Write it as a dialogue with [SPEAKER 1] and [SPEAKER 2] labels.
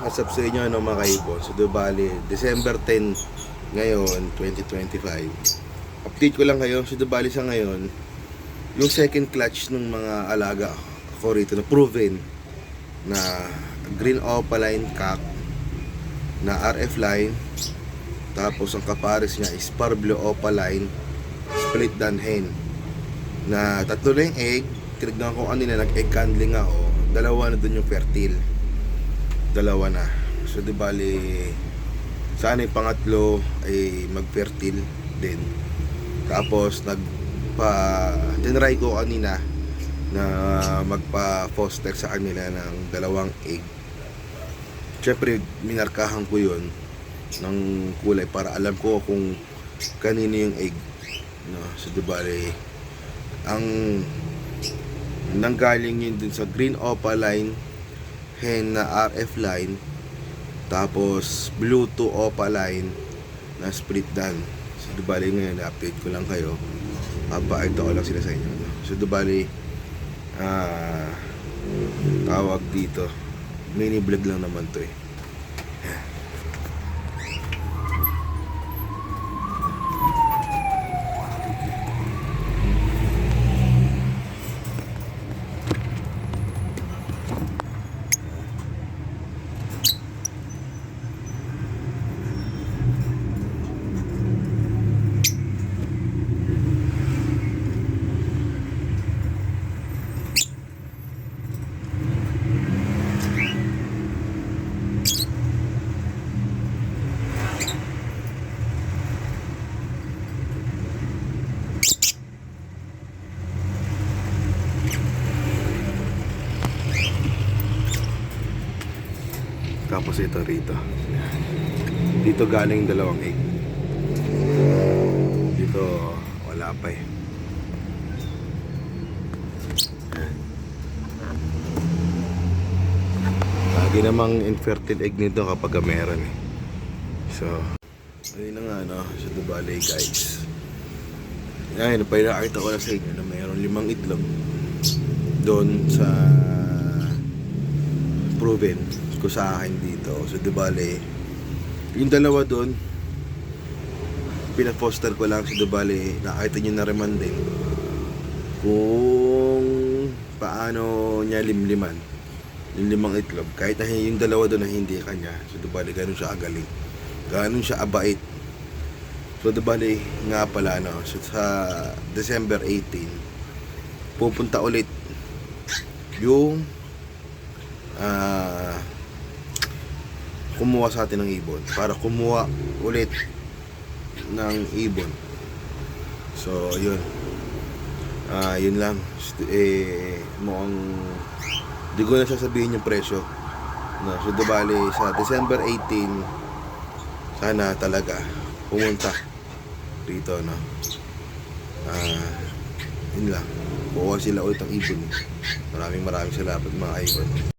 [SPEAKER 1] as up sa inyo, ano, mga kaibon. So, do bali, December 10 ngayon, 2025. Update ko lang kayo. So, do sa ngayon, yung second clutch ng mga alaga ko rito na proven na green opaline cock na RF line tapos ang kapares niya is Parblo opaline split dan hen na tatlo na yung egg tinignan ko kanina nag egg handling ako dalawa na dun yung fertile dalawa na. So di bali sana yung pangatlo ay mag fertile din. Tapos nagpa tinry ko kanina na magpa foster sa kanila ng dalawang egg. Syempre minarkahan ko yun ng kulay para alam ko kung kanino yung egg. No? So di bali ang nanggaling yun dun sa green opaline hen na RF line tapos blue to opaline na split dan so di bali ngayon update ko lang kayo. Papaito ko lang sila sa inyo. So di bali ah tawag dito. Mini vlog lang naman to eh Tapos ito rito. Dito galing dalawang egg. Dito wala pa eh. Lagi namang infertile egg nito kapag meron eh. So, ayun na nga no, sa Dubalay guys. Ayun, napakita ko lang sa inyo na mayroon limang itlog doon sa proven ko sa akin dito. So, di bale, yung dalawa doon, pinaposter ko lang sa Dubali, nakita nyo na reman din kung paano niya limliman yung limang itlog. Kahit na yung dalawa doon na hindi kanya. So, Dubali, ganun siya agaling. Ganun siya abait. So, Dubali, nga pala, no, so, sa December 18, pupunta ulit yung kumuha sa atin ng ibon para kumuha ulit ng ibon. So yun. Ah yun lang. Eh mukhang di ko na sasabihin yung presyo. No, so bali sa December 18 sana talaga pumunta dito no? Ah yun lang. Kukuha sila ulit ng ibon. Maraming maraming salamat mga ibon